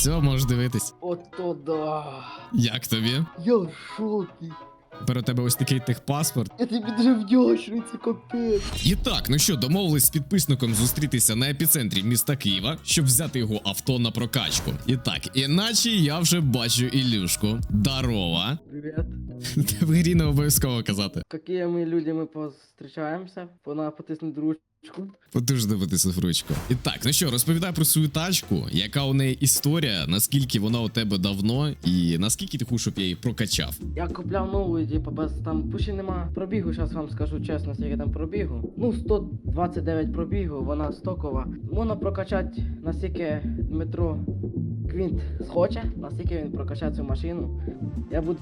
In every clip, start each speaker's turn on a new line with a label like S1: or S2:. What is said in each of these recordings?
S1: Все, можеш дивитись.
S2: Ото да.
S1: Як тобі?
S2: Я в шокі.
S1: Тепер у тебе ось такий техпаспорт.
S2: Я тобі дуже вдячний, це капець.
S1: І так, ну що, домовились з підписником зустрітися на епіцентрі міста Києва, щоб взяти його авто на прокачку. І так, іначе я вже бачу Ілюшку. Дарова.
S2: Привіт.
S1: В грі не обов'язково казати.
S2: Какими людьми зустрічаємося? Вона потисне ручку.
S1: Потужно потиснув ручку. І так, ну що, розповідай про свою тачку, яка у неї історія, наскільки вона у тебе давно, і наскільки ти хочеш, щоб я її прокачав.
S2: Я купляв нову, типу, без там пуші нема пробігу, зараз вам скажу чесно, скільки там пробігу. Ну, 129 пробігу, вона стокова. Можна прокачати настільки Дмитро Квінт схоче, настільки він прокачає цю машину. Я буду,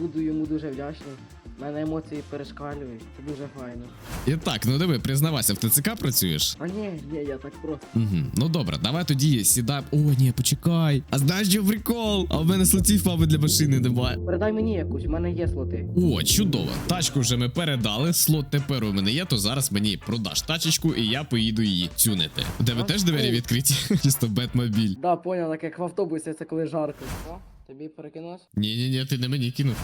S2: буду йому дуже вдячний. У мене емоції перешкалюють. Це дуже файно.
S1: І так, ну диви, признавайся, в ТЦК працюєш?
S2: А ні, ні, я так просто.
S1: Угу. Ну добре, давай тоді сідай. О, ні, почекай. А знаєш, що прикол? А в мене слотів, мабуть, для машини немає.
S2: Передай мені якусь, у мене є слоти.
S1: О, чудово. Тачку вже ми передали. Слот тепер у мене є, то зараз мені продаш тачечку, і я поїду її тюнити. У тебе теж двері відкриті? Чисто бетмобіль.
S2: Да, понял, так як в автобусі, це коли жарко. О, тобі перекинулось?
S1: Ні, ні, ні, ти не мені кинув.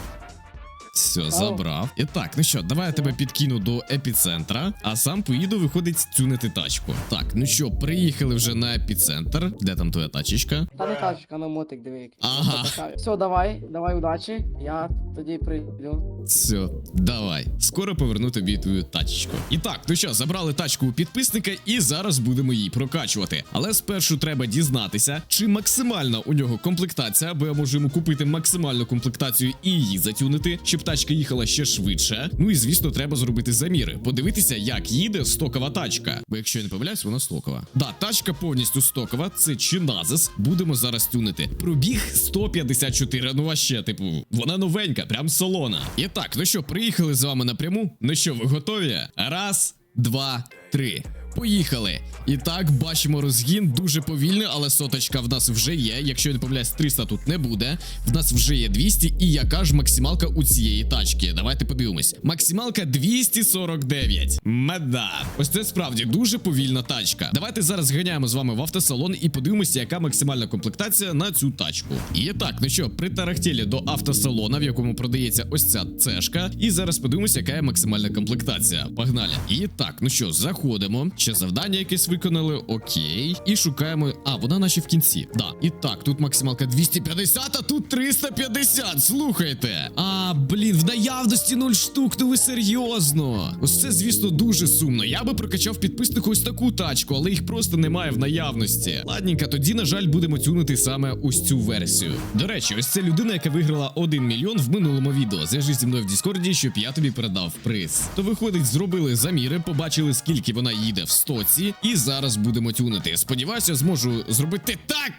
S1: Все, забрав. І так, ну що, давай я тебе підкину до епіцентра, а сам поїду виходить тюнити тачку. Так, ну що, приїхали вже на епіцентр. Де там твоя тачечка?
S2: Та не тачка, на мотик диви.
S1: Ага.
S2: Все, давай, давай удачі. Я тоді прийду.
S1: Все, давай. Скоро поверну тобі твою тачечку. І так, ну що, забрали тачку у підписника, і зараз будемо її прокачувати. Але спершу треба дізнатися, чи максимальна у нього комплектація, бо я можу йому купити максимальну комплектацію і її затюнити, щоб тачка їхала ще швидше. Ну і звісно, треба зробити заміри, подивитися, як їде стокова тачка. Бо якщо я не помиляюсь, вона стокова. Да, тачка повністю стокова, це Чиназис. Будемо зараз тюнити. Пробіг 154. Ну а ще, типу, вона новенька, прям солона. І так, ну що, приїхали з вами напряму. Ну що, ви готові? Раз, два, три. Поїхали. І так, бачимо розгін дуже повільний, але соточка в нас вже є. Якщо я не помиляюсь, 300 тут не буде. В нас вже є 200, і яка ж максималка у цієї тачки? Давайте подивимось. Максималка 249. Меда. Ось це справді дуже повільна тачка. Давайте зараз зганяємо з вами в автосалон і подивимося, яка максимальна комплектація на цю тачку. І так, ну що, притарахтєлі до автосалона, в якому продається ось ця цешка. І зараз подивимося, яка є максимальна комплектація. Погнали. І так, ну що, заходимо. Ще завдання якесь виконали. Окей. І шукаємо. А, вона наче в кінці. Да. І так, тут максималка 250, а тут 350. Слухайте. А, блін, в наявності 0 штук. Ну ви серйозно. Ось це, звісно, дуже сумно. Я би прокачав підписнику ось таку тачку, але їх просто немає в наявності. Ладненько, тоді, на жаль, будемо тюнити саме ось цю версію. До речі, ось це людина, яка виграла 1 мільйон в минулому відео. Зв'яжись зі мною в Діскорді, щоб я тобі передав приз. То виходить, зробили заміри, побачили, скільки вона їде в стоці, і зараз будемо тюнити. Сподіваюся, зможу зробити так.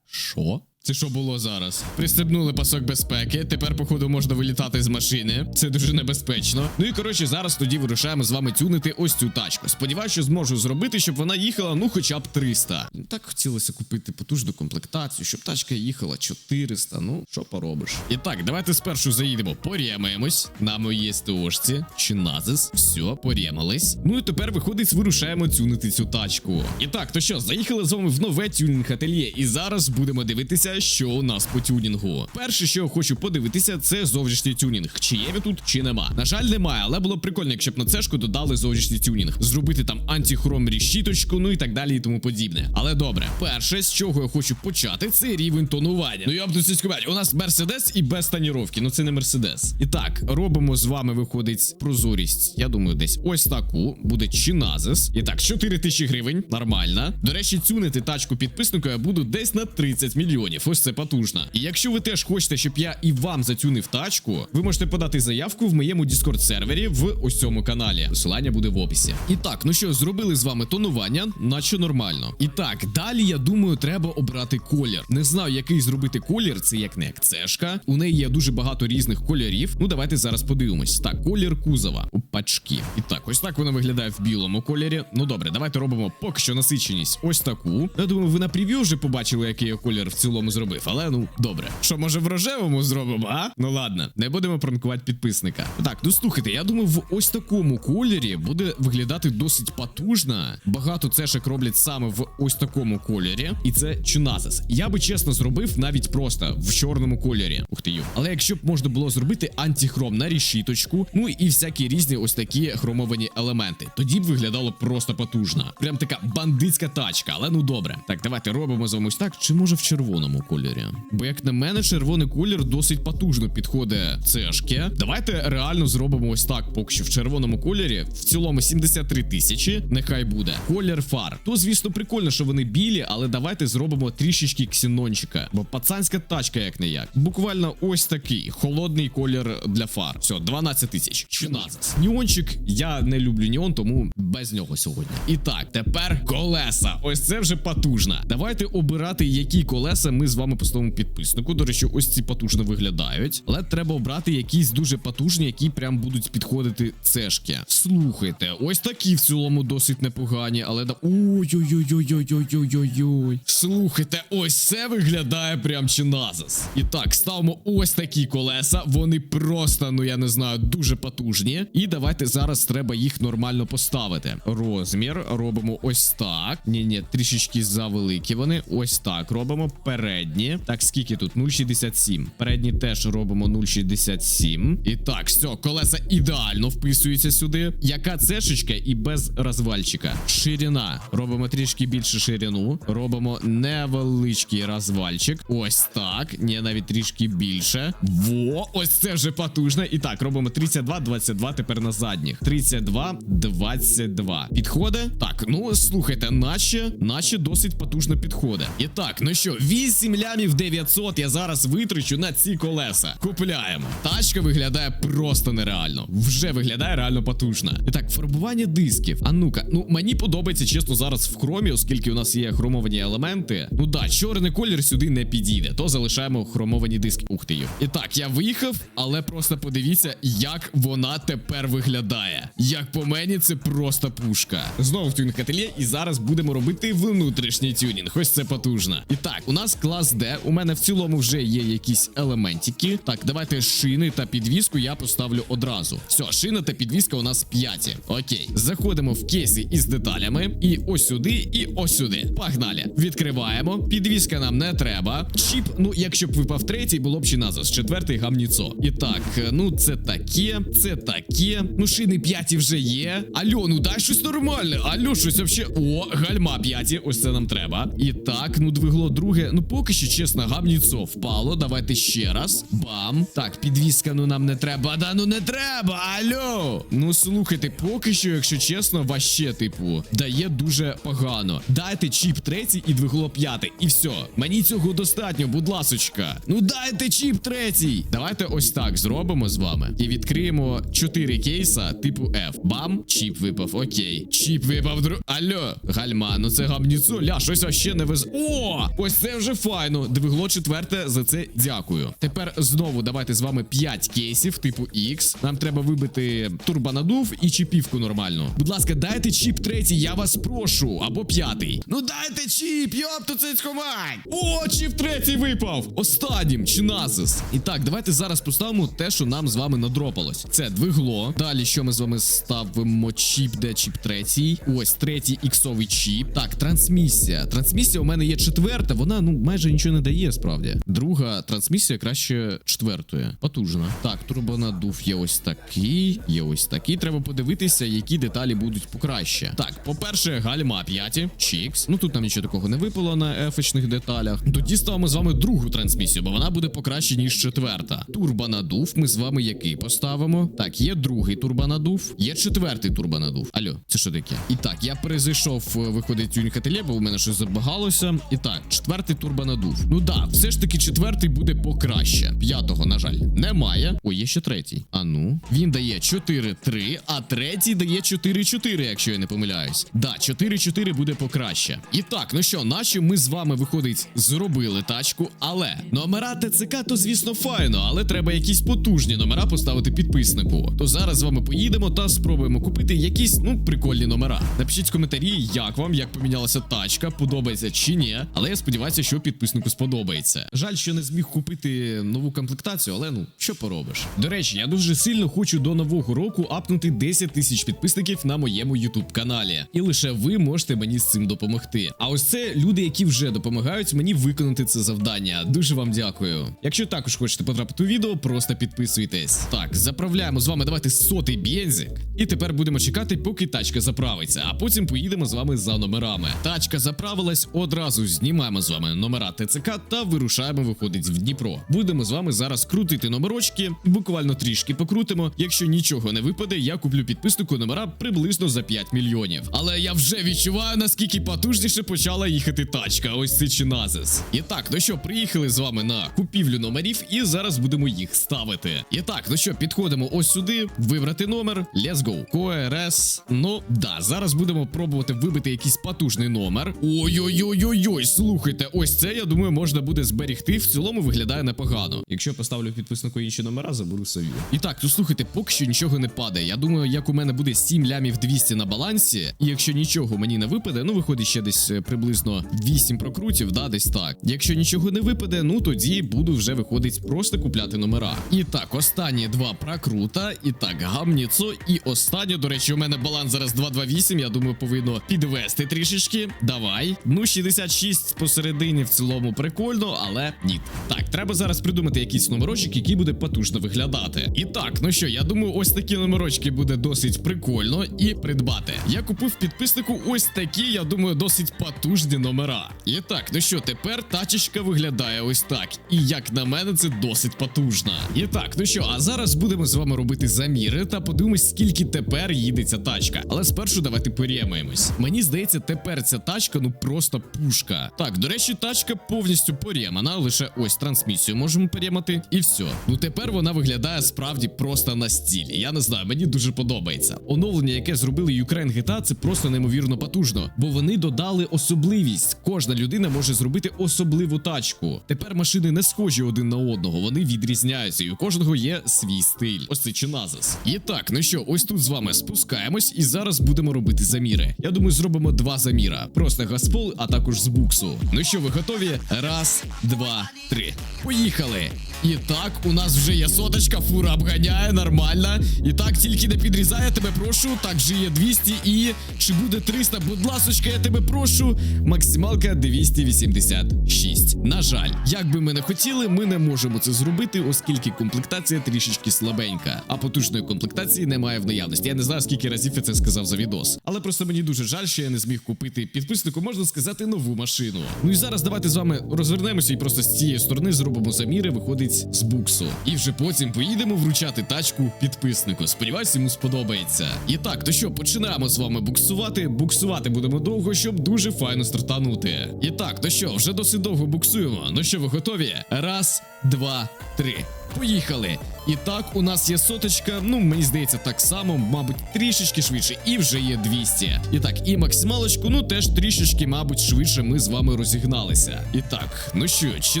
S1: Що? Це що було зараз? Пристебнули пасок безпеки. Тепер, походу, можна вилітати з машини. Це дуже небезпечно. Ну і коротше, зараз тоді вирушаємо з вами тюнити ось цю тачку. Сподіваюся, що зможу зробити, щоб вона їхала, ну хоча б 300. Ну, Так хотілося купити потужну комплектацію, щоб тачка їхала 400. Ну, що поробиш? І так, давайте спершу заїдемо, порємаємось на моїй СТОшці. Чи назис. Все, порємались. Ну і тепер виходить, вирушаємо тюнити цю тачку. І так, то що, заїхали з вами в нове тюнінг ательє, і зараз будемо дивитися, що у нас по тюнінгу. Перше, що я хочу подивитися, це зовнішній тюнінг. Чи є він тут, чи нема. На жаль, немає, але було б прикольно, якщо б на цешку додали зовнішній тюнінг. Зробити там антихром рішіточку, ну і так далі, і тому подібне. Але добре, перше, з чого я хочу почати, це рівень тонування. Ну я б тут сказати, у нас мерседес і без тоніровки. Ну це не мерседес. І так, робимо з вами, виходить, прозорість. Я думаю, десь ось таку. Буде чиназис. І так, 4 тисячі гривень. Нормально. До речі, цюнити тачку підписнику я буду десь на 30 мільйонів. Ось це потужно. І якщо ви теж хочете, щоб я і вам зацюнив тачку, ви можете подати заявку в моєму Discord сервері в ось цьому каналі. Посилання буде в описі. І так, ну що, зробили з вами тонування, наче нормально. І так, далі я думаю, треба обрати колір. Не знаю, який зробити колір. Це як не акцешка. У неї є дуже багато різних кольорів. Ну давайте зараз подивимось. Так, колір кузова. Опачки. І так, ось так вона виглядає в білому кольорі. Ну добре, давайте робимо поки що насиченість ось таку. Я думаю, ви на прев'ю вже побачили, який я колір в цілому зробив, але ну добре. Що може в рожевому зробимо, а? Ну ладно, не будемо пранкувати підписника. Так, ну слухайте, я думаю, в ось такому кольорі буде виглядати досить потужно. Багато цешек роблять саме в ось такому кольорі, і це Чиназис. Я би чесно зробив навіть просто в чорному кольорі. Ух ти. Але якщо б можна було зробити антихром на рішіточку, ну і всякі різні ось такі хромовані елементи, тоді б виглядало просто потужно. Прям така бандитська тачка, але ну добре. Так, давайте робимо з вами ось так, чи може в червоному кольорі. Бо як на мене, червоний колір досить потужно підходить цешки. Давайте реально зробимо ось так, поки що в червоному кольорі. В цілому 73 тисячі. Нехай буде. Колір фар. То, звісно, прикольно, що вони білі, але давайте зробимо трішечки ксенончика. Бо пацанська тачка, як не як. Буквально ось такий холодний колір для фар. Все, 12 тисяч. Чи назас. Ніончик, я не люблю ніон, тому без нього сьогодні. І так, тепер колеса. Ось це вже потужно. Давайте обирати, які колеса ми з вами поставимо підписнику. До речі, ось ці потужно виглядають. Але треба обрати якісь дуже потужні, які прям будуть підходити цешки. Слухайте, ось такі в цілому досить непогані, але да. Ой-ой-ой-ой-ой-ой-ой-ой. Слухайте, ось це виглядає прям чи назас. І так, ставимо ось такі колеса. Вони просто, ну я не знаю, дуже потужні. І давайте зараз треба їх нормально поставити. Розмір робимо ось так. Ні, ні, трішечки завеликі вони. Ось так робимо. Передні. Так, скільки тут? 0,67. Передні теж робимо 0,67. І так, все, колеса ідеально вписуються сюди. Яка цешечка і без розвальчика. Ширина. Робимо трішки більше ширину. Робимо невеличкий розвальчик. Ось так. Ні, навіть трішки більше. Во, ось це вже потужно. І так, робимо 32, 22 тепер на задніх. 32, 22. Підходить? Так, ну слухайте, наче, наче досить потужно підходить. І так, ну що, 8 лямів 900 я зараз витрачу на ці колеса. Купляємо. Тачка виглядає просто нереально. Вже виглядає реально потужно. І так, фарбування дисків. А ну-ка, ну мені подобається чесно зараз в хромі, оскільки у нас є хромовані елементи. Ну да, чорний колір сюди не підійде, то залишаємо хромовані диски. Ух ти. І так, я виїхав, але просто подивіться, як вона тепер виглядає. Як по мені, це просто пушка. Знову в тюнінг ательє, і зараз будемо робити внутрішній тюнінг. Ось це потужно. І так, у нас клас D. У мене в цілому вже є якісь елементики. Так, давайте шини та підвіску я поставлю одразу. Все, шина та підвіска у нас п'яті. Окей, заходимо в кейси із деталями. І ось сюди, і ось сюди. Погнали. Відкриваємо. Підвіска нам не треба. Чіп, ну якщо б випав третій, було б чи назас. Четвертий гамніцо. І так, е, ну це таке, це таке. Ну, шини п'яті вже є. Альо, ну дай щось нормальне. Альо, щось вообще. О, гальма п'яті. Ось це нам треба. І так, ну двигло друге. Ну поки що, чесно, гамніцо впало. Давайте ще раз. Бам. Так, підвіска, ну нам не треба. Да ну не треба. Альо. Ну слухайте, поки що, якщо чесно, ваще, типу, дає дуже погано. Дайте чіп третій і двигло п'яте. І все. Мені цього достатньо, будь ласочка. Ну дайте чіп третій. Давайте ось так зробимо з вами. І відкриємо 4 кейса типу F. Бам, чіп випав. Окей. Чіп випав. Дру... Алло, гальма, ну це гамніцо. Ля, щось вообще не вез. О! Ось це вже файно. Двигло четверте. За це дякую. Тепер знову давайте з вами 5 кейсів типу X. Нам треба вибити турбонадув і чіпівку нормальну. Будь ласка, дайте чіп третій, я вас прошу. Або п'ятий. Ну дайте чіп, йопту цицьку мать! О, чіп третій випав! Останнім, чи назис. І так, давайте зараз поставимо те, що нам з вами надропалось. Це двигло. Далі, що ми з вами ставимо чіп, де чіп третій. Ось третій іксовий чіп. Так, трансмісія. Трансмісія у мене є четверта, вона ну майже нічого не дає, справді. Друга трансмісія краще четвертої. Потужно. Так, турбонадув є ось такий, є ось такий. Треба подивитися, які деталі будуть покраще. Так, по-перше, гальма 5, чікс. Ну тут нам нічого такого не випало на ефічних деталях. Тоді ставимо з вами другу трансмісію, бо вона буде покраще, ніж четверта. Турбонадув. Ми з вами який поставимо? Так, є другий турбонадув, є четвертий турбонадув. Алло, це що таке? І так, я перезайшов, е, виходить тюнінг бо у мене щось забагалося. І так, четвертий турбонадув. Ну да, все ж таки четвертий буде покраще. П'ятого, на жаль, немає. Ой, є ще третій. А ну, він дає 4-3, а третій дає 4-4, якщо я не помиляюсь. Да, 4-4 буде покраще. І так, ну що, наче ми з вами виходить, зробили тачку, але номера ТЦК, то звісно, файно, але треба якісь потужні номера поставити підписнику. То зараз з вами поїдемо та спробуємо купити якісь ну прикольні номера. Напишіть в коментарі, як вам, як помінялася тачка, подобається чи ні. Але я сподіваюся, що підписнику сподобається. Жаль, що не зміг купити нову комплектацію, але ну що поробиш. До речі, я дуже сильно хочу до нового року апнути 10 тисяч підписників на моєму YouTube каналі. І лише ви можете мені з цим допомогти. А ось це люди, які вже допомагають мені виконати це завдання. Дуже вам дякую. Якщо також хочете потрапити у відео, просто підписуйтесь. Так, заправляємо з вами. Давайте сотий бензик. І тепер будемо чекати, поки тачка заправиться. А потім поїдемо з вами за номерами. Тачка заправилась, одразу знімаємо з вами номера ТЦК та вирушаємо виходить в Дніпро. Будемо з вами зараз крутити номерочки, буквально трішки покрутимо. Якщо нічого не випаде, я куплю підписнику номера приблизно за 5 мільйонів. Але я вже відчуваю, наскільки потужніше почала їхати тачка. Ось це чиназис. І так, ну що, приїхали з вами на купівлю номерів, і зараз будемо їх ставити. І так, ну що, підходимо ось сюди, вибрати номер. Let's go. КОРС. Ну да, зараз будемо пробувати вибити якийсь потужний номер. Ой-ой-ой-ой-ой, слухайте, ось це я думаю можна буде зберегти. В цілому виглядає непогано. Якщо поставлю підписнику інші номера, заберу собі. І так, ну слухайте, поки що нічого не падає. Я думаю, як у мене буде 7 лямів 200 на балансі, і якщо нічого мені не випаде, ну виходить ще десь е, приблизно 8 прокрутів, да, десь так. Якщо нічого не випаде, ну тоді буду вже виходить просто купляти номера. І так, останні два прокрута, і так, гамніцо, і останнє, до речі, у мене баланс зараз 228, я думаю, повинно підвести трішечки. Давай. Ну, 66 посередині в цілому прикольно, але ні. Так, треба зараз придумати якийсь номерочок, який буде потужно виглядати. І так, ну що, я думаю, ось такі номерочки буде досить прикольно і придбати. Я купив підписнику ось такі, я думаю, досить потужні номера. І так, ну що, тепер тачечка виглядає ось так. І як на мене, це досить потужна. І так, ну що, а зараз будемо з вами робити заміри та подивимось, скільки тепер їде ця тачка. Але спершу давайте порємаємось. Мені здається, тепер ця тачка ну просто пушка. Так, до речі, тачка повністю порємана, лише ось трансмісію можемо порємати, і все. Ну тепер вона виглядає справді просто на стілі. Я не знаю, мені дуже подобається. Оновлення, яке зробили Ukraine GTA, це просто неймовірно потужно, бо вони додали особливість. Кожна людина може зробити особливу тачку. Тепер машини не схожі один на одного, вони відрізняються, і у кожного є свій стиль. Ось це чиназис. І так, ну що, ось тут з вами спускаємось, і зараз будемо робити заміри. Я думаю, зробимо два заміра: просто газпол, а також з буксу. Ну що, ви готові? Раз, два, три. Поїхали! І так, у нас вже є соточка, фура обганяє, нормально. І так, тільки не підрізає, тебе прошу. Так, же є 200 і чи буде 300? Будь ласочка, я тебе прошу. Максималка 286. На жаль, як би ми не хотіли, ми не можемо це зробити, оскільки комплектація трішечки слабенька. А потужної комплектації немає в наявності. Я не знаю, скільки разів я це сказав за відос. Але просто мені дуже жаль, що я не зміг купити підписнику, можна сказати, нову машину. Ну і зараз давайте з вами розвернемося і просто з цієї сторони зробимо заміри, виходить з буксу. І вже потім поїдемо вручати тачку підписнику. Сподіваюсь, йому сподобається. І так, то що, починаємо з вами буксувати. Буксувати будемо довго, щоб дуже файно стартанути. І так, то що, вже досить довго буксуємо. Ну що, ви готові? Раз, два, три. Поїхали. І так, у нас є соточка. Ну, мені здається, так само, мабуть, трішечки швидше, і вже є 200. І так, і максималочку, ну теж трішечки, мабуть, швидше ми з вами розігналися. І так, ну що, чи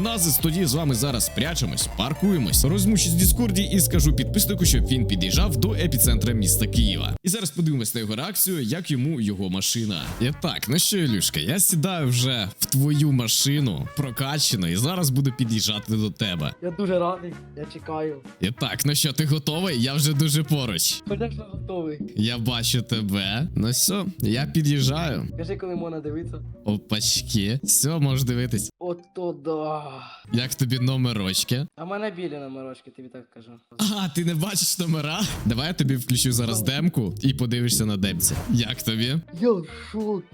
S1: назис тоді з вами зараз прячемось, паркуємось, розмучусь в Діскорді і скажу підписнику, щоб він під'їжджав до епіцентра міста Києва. І зараз подивимось на його реакцію, як йому його машина. І так, ну що, Ілюшка, я сідаю вже в твою машину, прокачано, і зараз буду під'їжджати до тебе.
S2: Я дуже радий, я чекаю.
S1: І так, ну що, ти готовий? Я вже дуже поруч.
S2: Конечно, готовий.
S1: Я бачу тебе. Ну все, я під'їжджаю.
S2: Кажи, коли можна дивитися.
S1: Опачки. Все, можеш дивитись.
S2: Ото да.
S1: Як тобі номерочки?
S2: А в мене білі номерочки, тобі так кажу.
S1: А, ти не бачиш номера? Давай я тобі включу зараз демку і подивишся на демці. Як тобі?
S2: Я в шокі.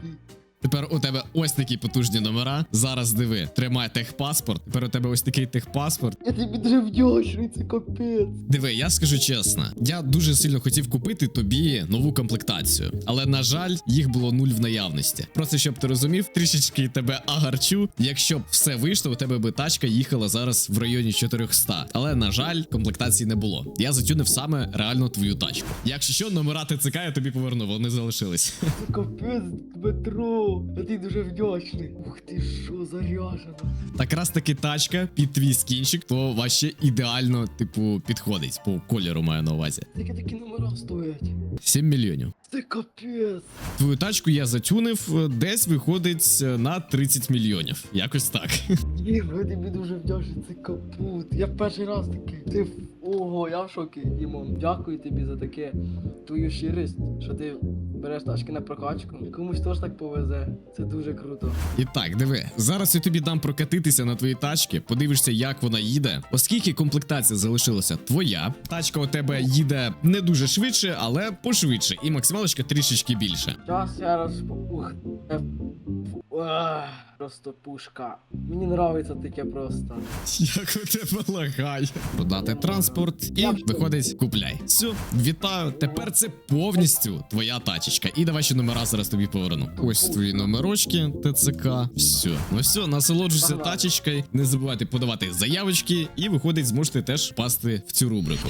S1: Тепер у тебе ось такі потужні номера. Зараз диви, тримай техпаспорт. Тепер у тебе ось такий техпаспорт.
S2: Я тобі дуже це капець.
S1: Диви, я скажу чесно, я дуже сильно хотів купити тобі нову комплектацію, але на жаль, їх було нуль в наявності. Просто щоб ти розумів, трішечки тебе агарчу. Якщо б все вийшло, у тебе би тачка їхала зараз в районі 400. Але на жаль, комплектації не було. Я затюнив саме реально твою тачку. Якщо що, номера ТЦК я тобі поверну, вони залишились.
S2: Це капець, Дмитро. О, а ти дуже вдячний. Ух ти що, заряжена.
S1: Так раз таки тачка під твій скінчик, то ваще ідеально, типу, підходить по кольору маю на увазі.
S2: Тільки такі номера стоять.
S1: 7 мільйонів.
S2: Це капець.
S1: Твою тачку я затюнив, е, десь виходить е, на 30 мільйонів. Якось так.
S2: Я тобі дуже вдячний, це капут. Я перший раз такий. Ти ого, я в шокі, Дімон. Дякую тобі за таке твою щирість, що ти береш тачки на прокачку. Комусь теж так повезе. Це дуже круто.
S1: І так, диви, зараз я тобі дам прокатитися на твої тачки, подивишся, як вона їде. Оскільки комплектація залишилася твоя, тачка у тебе їде не дуже швидше, але пошвидше, і максималочка трішечки більше.
S2: Зараз я. Ух. Просто пушка. Мені нравиться таке просто.
S1: Як у тебе лагає. Продати транспорт і виходить, купляй. Все, вітаю. Тепер це повністю твоя тачечка. І давай ще номера зараз тобі поверну. Ось твої номерочки, ТЦК. Все. Ну все, насолоджуйся тачечкою. Не забувайте подавати заявочки, і виходить, зможете теж впасти в цю рубрику.